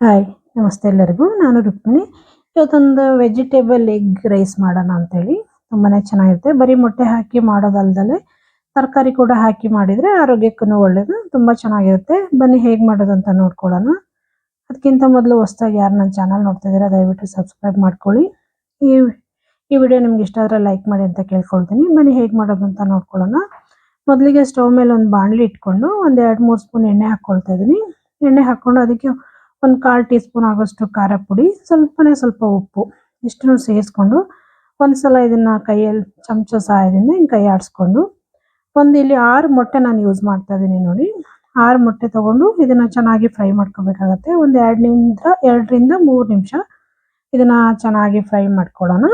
Hi, ನಮಸ್ತೆ ಎಲ್ಲರಿಗೂ. ನಾನು ರುಕ್ಮಿಣಿ. ಇವತ್ತೊಂದು ವೆಜಿಟೇಬಲ್ ಎಗ್ ರೈಸ್ ಮಾಡೋಣ ಅಂತೇಳಿ. ತುಂಬಾ ಚೆನ್ನಾಗಿರುತ್ತೆ. ಬರೀ ಮೊಟ್ಟೆ ಹಾಕಿ ಮಾಡೋದಲ್ದಲೆ ತರಕಾರಿ ಕೂಡ ಹಾಕಿ ಮಾಡಿದ್ರೆ ಆರೋಗ್ಯಕ್ಕೂ ಒಳ್ಳೇದು, ತುಂಬಾ ಚೆನ್ನಾಗಿರುತ್ತೆ. ಬನ್ನಿ, ಹೇಗೆ ಮಾಡೋದು ಅಂತ ನೋಡ್ಕೊಳ್ಳೋಣ. ಅದಕ್ಕಿಂತ ಮೊದಲು ಹೊಸ್ದಾಗಿ ಯಾರು ನನ್ನ ಚಾನಲ್ ನೋಡ್ತಾ ಇದ್ದೀರಾ, ದಯವಿಟ್ಟು ಸಬ್ಸ್ಕ್ರೈಬ್ ಮಾಡ್ಕೊಳ್ಳಿ. ಈ ಈ ವಿಡಿಯೋ ನಿಮ್ಗೆ ಇಷ್ಟ ಆದರೆ ಲೈಕ್ ಮಾಡಿ ಅಂತ ಕೇಳ್ಕೊಳ್ತೀನಿ. ಬನ್ನಿ, ಹೇಗೆ ಮಾಡೋದು ಅಂತ ನೋಡ್ಕೊಳ್ಳೋಣ. ಮೊದಲಿಗೆ ಸ್ಟವ್ ಮೇಲೆ ಒಂದು ಬಾಣಲಿ ಇಟ್ಕೊಂಡು ಒಂದು ಎರಡು ಮೂರು ಸ್ಪೂನ್ ಎಣ್ಣೆ ಹಾಕ್ಕೊಳ್ತಾ ಇದ್ದೀನಿ. ಎಣ್ಣೆ ಹಾಕ್ಕೊಂಡು ಅದಕ್ಕೆ ಒಂದು ಕಾಲು ಟೀ ಸ್ಪೂನ್ ಆಗೋಷ್ಟು ಖಾರ ಪುಡಿ, ಸ್ವಲ್ಪನೇ ಸ್ವಲ್ಪ ಉಪ್ಪು, ಇಷ್ಟನ್ನು ಸೇರಿಸ್ಕೊಂಡು ಒಂದ್ಸಲ ಇದನ್ನ ಕೈಯಲ್ಲಿ ಚಮಚ ಸಹಾಯದಿಂದ ಹಿಂಗೆ ಕೈ ಆಡಿಸ್ಕೊಂಡು ಒಂದು ಇಲ್ಲಿ ಆರು ಮೊಟ್ಟೆ ನಾನು ಯೂಸ್ ಮಾಡ್ತಾ ಇದ್ದೀನಿ ನೋಡಿ. ಆರು ಮೊಟ್ಟೆ ತಗೊಂಡು ಇದನ್ನ ಚೆನ್ನಾಗಿ ಫ್ರೈ ಮಾಡ್ಕೋಬೇಕಾಗತ್ತೆ. ಒಂದು ಎರಡು ನಿಮಿಷ ಎರಡರಿಂದ ಮೂರು ನಿಮಿಷ ಇದನ್ನ ಚೆನ್ನಾಗಿ ಫ್ರೈ ಮಾಡ್ಕೊಳ್ಳೋಣ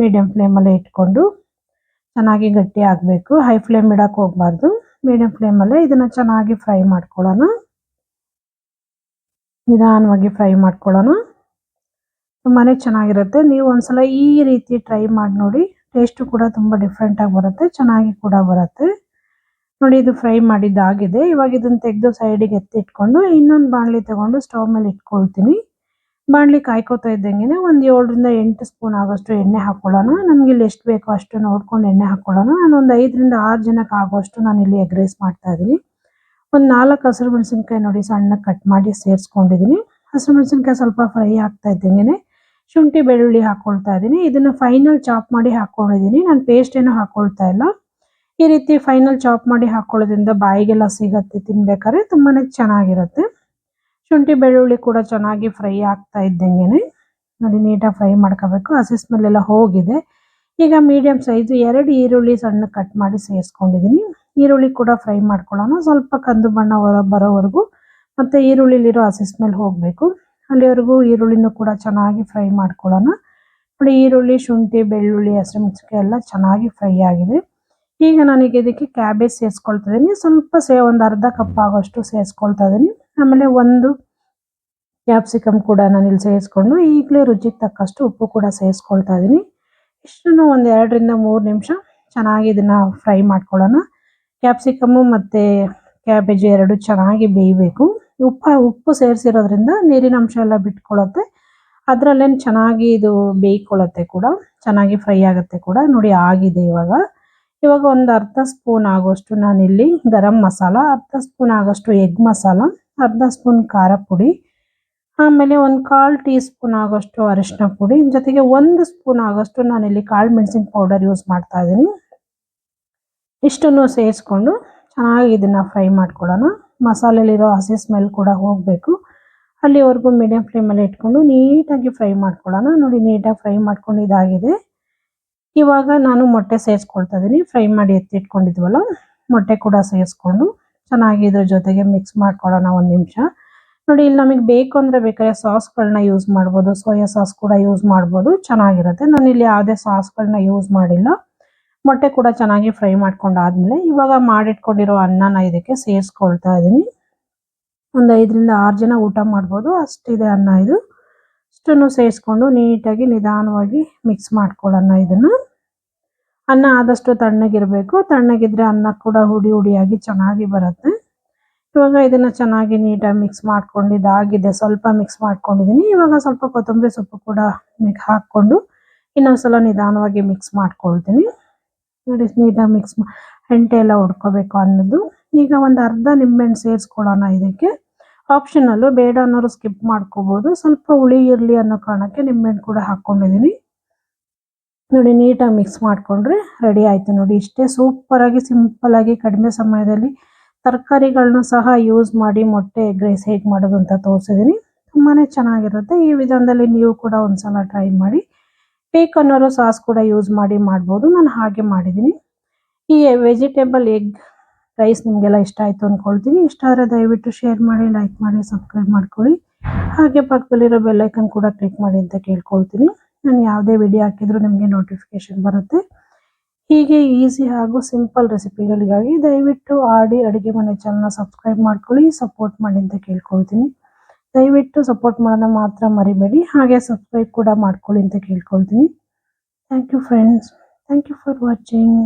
ಮೀಡಿಯಂ ಫ್ಲೇಮಲ್ಲೇ ಇಟ್ಕೊಂಡು ಚೆನ್ನಾಗಿ ಗಟ್ಟಿ ಆಗಬೇಕು. ಹೈ ಫ್ಲೇಮ್ ಇಡಕ್ಕೆ ಹೋಗಬಾರ್ದು. ಮೀಡಿಯಂ ಫ್ಲೇಮಲ್ಲೇ ಇದನ್ನ ಚೆನ್ನಾಗಿ ಫ್ರೈ ಮಾಡ್ಕೊಳ್ಳೋಣ ನಿಧಾನವಾಗಿ ಫ್ರೈ ಮಾಡ್ಕೊಳ್ಳೋಣ. ತುಂಬಾ ಚೆನ್ನಾಗಿರುತ್ತೆ. ನೀವು ಒಂದ್ಸಲ ಈ ರೀತಿ ಟ್ರೈ ಮಾಡಿ ನೋಡಿ, ಟೇಸ್ಟ್ ಕೂಡ ತುಂಬಾ ಡಿಫ್ರೆಂಟ್ ಆಗಿ ಬರುತ್ತೆ, ಚೆನ್ನಾಗಿ ಕೂಡ ಬರುತ್ತೆ. ನೋಡಿ, ಇದು ಫ್ರೈ ಮಾಡಿದ್ದಾಗಿದೆ. ಇವಾಗ ಇದನ್ನ ತೆಗೆದು ಸೈಡಿಗೆ ಎತ್ತಿಟ್ಕೊಂಡು, ಇನ್ನೊಂದು ಬಾಣಲಿ ತಗೊಂಡು ಸ್ಟವ್ ಮೇಲೆ ಇಟ್ಕೊಳ್ತೀನಿ. ಬಾಣಲಿ ಕಾಯ್ಕೋತಾ ಇದ್ದಂಗೆ ಒಂದು ಏಳರಿಂದ ಎಂಟು ಸ್ಪೂನ್ ಆಗೋಷ್ಟು ಎಣ್ಣೆ ಹಾಕೊಳ್ಳೋಣ. ನಮ್ಗೆ ಇಲ್ಲಿ ಎಷ್ಟು ಬೇಕೋ ಅಷ್ಟು ನೋಡ್ಕೊಂಡು ಎಣ್ಣೆ ಹಾಕೊಳ್ಳೋಣ. ನಾನು ಒಂದು ಐದರಿಂದ ಆರು ಜನಕ್ಕೆ ಆಗೋಷ್ಟು ನಾನು ಇಲ್ಲಿ ಎಗ್ ರೈಸ್ ಮಾಡ್ತಾ ಇದ್ದೀನಿ. ಒಂದು ನಾಲ್ಕು ಹಸಿರು ಮೆಣಸಿನಕಾಯಿ ನೋಡಿ ಸಣ್ಣ ಕಟ್ ಮಾಡಿ ಸೇರಿಸ್ಕೊಂಡಿದ್ದೀನಿ ಹಸಿರು ಮೆಣಸಿನಕಾಯಿ ಸ್ವಲ್ಪ ಫ್ರೈ ಆಗ್ತಾ ಇದ್ದಂಗೆನೆ ಶುಂಠಿ, ಬೆಳ್ಳುಳ್ಳಿ ಹಾಕೊಳ್ತಾ ಇದ್ದೀನಿ. ಇದನ್ನ ಫೈನಲ್ ಚಾಪ್ ಮಾಡಿ ಹಾಕೊಂಡಿದ್ದೀನಿ ನಾನು ಪೇಸ್ಟ್ ಏನು ಹಾಕೊಳ್ತಾ ಇಲ್ಲ. ಈ ರೀತಿ ಫೈನಲ್ ಚಾಪ್ ಮಾಡಿ ಹಾಕೊಳ್ಳೋದ್ರಿಂದ ಬಾಯಿಗೆಲ್ಲ ಸಿಗತ್ತೆ, ತಿನ್ಬೇಕಾದ್ರೆ ತುಂಬಾನೇ ಚೆನ್ನಾಗಿರುತ್ತೆ. ಶುಂಠಿ, ಬೆಳ್ಳುಳ್ಳಿ ಕೂಡ ಚೆನ್ನಾಗಿ ಫ್ರೈ ಆಗ್ತಾ ಇದ್ದಂಗೆನೆ. ನೋಡಿ, ನೀಟಾಗಿ ಫ್ರೈ ಮಾಡ್ಕೋಬೇಕು. ಹಸಿ ಸ್ಮೆಲ್ ಎಲ್ಲ ಹೋಗಿದೆ. ಈಗ ಮೀಡಿಯಂ ಸೈಜ್ ಎರಡು ಈರುಳ್ಳಿ ಸಣ್ಣ ಕಟ್ ಮಾಡಿ ಸೇರಿಸ್ಕೊಂಡಿದ್ದೀನಿ ಈರುಳ್ಳಿ ಕೂಡ ಫ್ರೈ ಮಾಡ್ಕೊಳ್ಳೋಣ. ಸ್ವಲ್ಪ ಕಂದು ಬಣ್ಣ ಹೊರ- ಬರೋವರೆಗೂ ಮತ್ತು ಈರುಳ್ಳಿಲಿರೋ ಹಸಿ ಸ್ಮೆಲ್ ಹೋಗಬೇಕು. ಅಲ್ಲಿವರೆಗೂ ಈರುಳ್ಳಿನೂ ಕೂಡ ಚೆನ್ನಾಗಿ ಫ್ರೈ ಮಾಡ್ಕೊಳ್ಳೋಣ. ನೋಡಿ, ಈರುಳ್ಳಿ, ಶುಂಠಿ, ಬೆಳ್ಳುಳ್ಳಿ ಹಸಿಮೆಣಸಿನಕಾಯಿ ಎಲ್ಲ ಚೆನ್ನಾಗಿ ಫ್ರೈ ಆಗಿದೆ. ಈಗ ನನಗೆ ಇದಕ್ಕೆ ಕ್ಯಾಬೇಜ್ ಸೇರಿಸ್ಕೊಳ್ತಾ ಇದ್ದೀನಿ. ಸ್ವಲ್ಪ ಸೇ, ಒಂದು ಅರ್ಧ ಕಪ್ ಆಗೋಷ್ಟು ಸೇರಿಸ್ಕೊಳ್ತಾ ಇದ್ದೀನಿ. ಆಮೇಲೆ ಒಂದು ಕ್ಯಾಪ್ಸಿಕಮ್ ಕೂಡ ನಾನು ಇಲ್ಲಿ ಸೇರಿಸ್ಕೊಂಡು ಈಗಲೇ ರುಚಿಗೆ ತಕ್ಕಷ್ಟು ಉಪ್ಪು ಕೂಡ ಸೇರಿಸ್ಕೊಳ್ತಾ ಇದ್ದೀನಿ. ಇಷ್ಟನ್ನು ಒಂದು ಎರಡರಿಂದ ಮೂರು ನಿಮಿಷ ಚೆನ್ನಾಗಿ ಇದನ್ನು ಫ್ರೈ ಮಾಡ್ಕೊಳ್ಳೋಣ. ಕ್ಯಾಪ್ಸಿಕಮ್ಮು ಮತ್ತು ಕ್ಯಾಬೇಜ್ ಎರಡು ಚೆನ್ನಾಗಿ ಬೇಯಬೇಕು. ಉಪ್ಪ, ಉಪ್ಪು ಸೇರಿಸಿರೋದ್ರಿಂದ ನೀರಿನ ಅಂಶ ಎಲ್ಲ ಬಿಟ್ಕೊಳ್ಳುತ್ತೆ. ಅದರಲ್ಲೇನು ಚೆನ್ನಾಗಿ ಇದು ಬೇಯ್ಕೊಳ್ಳುತ್ತೆ ಕೂಡ, ಚೆನ್ನಾಗಿ ಫ್ರೈ ಆಗುತ್ತೆ ಕೂಡ. ನೋಡಿ, ಆಗಿದೆ ಇವಾಗ. ಇವಾಗ ಒಂದು ಅರ್ಧ ಸ್ಪೂನ್ ಆಗೋಷ್ಟು ನಾನಿಲ್ಲಿ ಗರಂ ಮಸಾಲ, ಅರ್ಧ ಸ್ಪೂನ್ ಆಗೋಷ್ಟು ಎಗ್ ಮಸಾಲ, ಅರ್ಧ ಸ್ಪೂನ್ ಖಾರ ಪುಡಿ, ಆಮೇಲೆ ಒಂದು ಕಾಲು ಟೀ ಸ್ಪೂನ್ ಆಗೋಷ್ಟು ಅರಿಶಿನ ಪುಡಿ, ಜೊತೆಗೆ ಒಂದು ಸ್ಪೂನ್ ಆಗೋಷ್ಟು ನಾನಿಲ್ಲಿ ಕಾಳು ಮೆಣಸಿನ ಪೌಡರ್ ಯೂಸ್ ಮಾಡ್ತಾ ಇದ್ದೀನಿ. ಇಷ್ಟನ್ನು ಸೇರಿಸ್ಕೊಂಡು ಚೆನ್ನಾಗಿ ಇದನ್ನ ಫ್ರೈ ಮಾಡ್ಕೊಳ್ಳೋಣ. ಮಸಾಲೆಲಿರೋ ಹಸಿ ಸ್ಮೆಲ್ ಕೂಡ ಹೋಗಬೇಕು. ಅಲ್ಲಿವರೆಗೂ ಮೀಡಿಯಂ ಫ್ಲೇಮಲ್ಲಿ ಇಟ್ಕೊಂಡು ನೀಟಾಗಿ ಫ್ರೈ ಮಾಡ್ಕೊಳ್ಳೋಣ. ನೋಡಿ, ನೀಟಾಗಿ ಫ್ರೈ ಮಾಡ್ಕೊಂಡು ಇದಾಗಿದೆ. ಇವಾಗ ನಾನು ಮೊಟ್ಟೆ ಸೇರಿಸ್ಕೊಳ್ತಾ ಇದ್ದೀನಿ. ಫ್ರೈ ಮಾಡಿ ಎತ್ತಿಟ್ಕೊಂಡಿದ್ವಲ್ಲ, ಮೊಟ್ಟೆ ಕೂಡ ಸೇರಿಸ್ಕೊಂಡು ಚೆನ್ನಾಗಿ ಇದ್ರ ಜೊತೆಗೆ ಮಿಕ್ಸ್ ಮಾಡ್ಕೊಳ್ಳೋಣ ಒಂದು ನಿಮಿಷ. ನೋಡಿ, ಇಲ್ಲಿ ನಮಗೆ ಬೇಕು ಅಂದರೆ ಬೇಕಾದ್ರೆ ಸಾಸ್ಗಳನ್ನ ಯೂಸ್ ಮಾಡ್ಬೋದು. ಸೋಯಾ ಸಾಸ್ ಕೂಡ ಯೂಸ್ ಮಾಡ್ಬೋದು. ಚೆನ್ನಾಗಿರುತ್ತೆ. ನಾನು ಇಲ್ಲಿ ಯಾವುದೇ ಸಾಸ್ಗಳನ್ನ ಯೂಸ್ ಮಾಡಿಲ್ಲ. ಮೊಟ್ಟೆ ಕೂಡ ಚೆನ್ನಾಗಿ ಫ್ರೈ ಮಾಡ್ಕೊಂಡಾದ್ಮೇಲೆ ಇವಾಗ ಮಾಡಿಟ್ಕೊಂಡಿರೋ ಅನ್ನನ ಇದಕ್ಕೆ ಸೇರಿಸ್ಕೊಳ್ತಾ ಇದ್ದೀನಿ ಒಂದು ಐದರಿಂದ ಆರು ಜನ ಊಟ ಮಾಡ್ಬೋದು. ಅಷ್ಟಿದೆ ಅನ್ನ ಇದು. ಇಷ್ಟನ್ನು ಸೇರಿಸ್ಕೊಂಡು ನೀಟಾಗಿ ನಿಧಾನವಾಗಿ ಮಿಕ್ಸ್ ಮಾಡ್ಕೊಳ್ಳೋಣ ಇದನ್ನು. ಅನ್ನ ಆದಷ್ಟು ತಣ್ಣಗಿರಬೇಕು. ತಣ್ಣಗಿದ್ರೆ ಅನ್ನ ಕೂಡ ಹುಡಿ ಹುಡಿಯಾಗಿ ಚೆನ್ನಾಗಿ ಬರುತ್ತೆ. ಇವಾಗ ಇದನ್ನ ಚೆನ್ನಾಗಿ ನೀಟಾಗಿ ಮಿಕ್ಸ್ ಮಾಡ್ಕೊಂಡು ಇದಾಗಿದೆ. ಸ್ವಲ್ಪ ಮಿಕ್ಸ್ ಮಾಡ್ಕೊಂಡಿದ್ದೀನಿ ಇವಾಗ ಸ್ವಲ್ಪ ಕೊತ್ತಂಬರಿ ಸೊಪ್ಪು ಕೂಡ ಮಿಕ್ ಹಾಕ್ಕೊಂಡು ಇನ್ನೊಂದ್ಸಲ ನಿಧಾನವಾಗಿ ಮಿಕ್ಸ್ ಮಾಡ್ಕೊಳ್ತೀನಿ. ನೋಡಿ ನೀಟಾಗಿ ಮಿಕ್ಸ್ ಹೆಂಟೆ ಎಲ್ಲ ಹೊಡ್ಕೋಬೇಕು ಅನ್ನೋದು. ಈಗ ಒಂದು ಅರ್ಧ ನಿಂಬೆಹಣ್ಣು ಸೇರಿಸ್ಕೊಳ್ಳೋಣ ಇದಕ್ಕೆ. ಆಪ್ಷನಲ್ಲು ಬೇಡ ಅನ್ನೋರು ಸ್ಕಿಪ್ ಮಾಡ್ಕೋಬೋದು. ಸ್ವಲ್ಪ ಹುಳಿ ಇರಲಿ ಅನ್ನೋ ಕಾರಣಕ್ಕೆ ನಿಂಬೆಹಣ್ಣು ಕೂಡ ಹಾಕ್ಕೊಂಡಿದ್ದೀನಿ. ನೋಡಿ ನೀಟಾಗಿ ಮಿಕ್ಸ್ ಮಾಡಿಕೊಂಡ್ರೆ ರೆಡಿ ಆಯಿತು. ನೋಡಿ ಇಷ್ಟೇ ಸೂಪರಾಗಿ ಸಿಂಪಲಾಗಿ ಕಡಿಮೆ ಸಮಯದಲ್ಲಿ ತರಕಾರಿಗಳನ್ನೂ ಸಹ ಯೂಸ್ ಮಾಡಿ ಮೊಟ್ಟೆ ಎಗ್ ರೈಸ್ ಹೇಗೆ ಮಾಡೋದು ಅಂತ ತೋರಿಸಿದ್ದೀನಿ. ತುಂಬಾ ಚೆನ್ನಾಗಿರುತ್ತೆ. ಈ ವಿಧಾನದಲ್ಲಿ ನೀವು ಕೂಡ ಒಂದ್ಸಲ ಟ್ರೈ ಮಾಡಿ. ಬೇಕು ಅನ್ನೋರು ಸಾಸ್ ಕೂಡ ಯೂಸ್ ಮಾಡಿ ಮಾಡ್ಬೋದು. ನಾನು ಹಾಗೆ ಮಾಡಿದ್ದೀನಿ ಈ ವೆಜಿಟೇಬಲ್ ಎಗ್ ರೈಸ್ ನಿಮಗೆಲ್ಲ ಇಷ್ಟ ಆಯಿತು ಅಂದ್ಕೊಳ್ತೀನಿ ಇಷ್ಟ ಆದರೆ ದಯವಿಟ್ಟು ಶೇರ್ ಮಾಡಿ ಲೈಕ್ ಮಾಡಿ ಸಬ್ಸ್ಕ್ರೈಬ್ ಮಾಡ್ಕೊಳ್ಳಿ. ಹಾಗೆ ಪಕ್ಕದಲ್ಲಿರೋ ಬೆಲ್ಲೈಕನ್ ಕೂಡ ಕ್ಲಿಕ್ ಮಾಡಿ ಅಂತ ಕೇಳ್ಕೊಳ್ತೀನಿ. ನಾನು ಯಾವುದೇ ವಿಡಿಯೋ ಹಾಕಿದ್ರು ನಿಮಗೆ ನೋಟಿಫಿಕೇಶನ್ ಬರುತ್ತೆ. ಹೀಗೆ ಈಸಿ ಹಾಗೂ ಸಿಂಪಲ್ ರೆಸಿಪಿಗಳಿಗಾಗಿ ದಯವಿಟ್ಟು ಆಡಿ ಅಡುಗೆ ಮನೆ ಚಾನಲ್ನ ಸಬ್ಸ್ಕ್ರೈಬ್ ಮಾಡ್ಕೊಳ್ಳಿ ಸಪೋರ್ಟ್ ಮಾಡಿ ಅಂತ ಕೇಳ್ಕೊಳ್ತೀನಿ. ದಯವಿಟ್ಟು ಸಪೋರ್ಟ್ ಮಾಡೋದನ್ನ ಮಾತ್ರ ಮರಿಬೇಡಿ. ಹಾಗೆ ಸಬ್ಸ್ಕ್ರೈಬ್ ಕೂಡ ಮಾಡ್ಕೊಳ್ಳಿ ಅಂತ ಕೇಳ್ಕೊಳ್ತೀನಿ. Thank you friends thank you for watching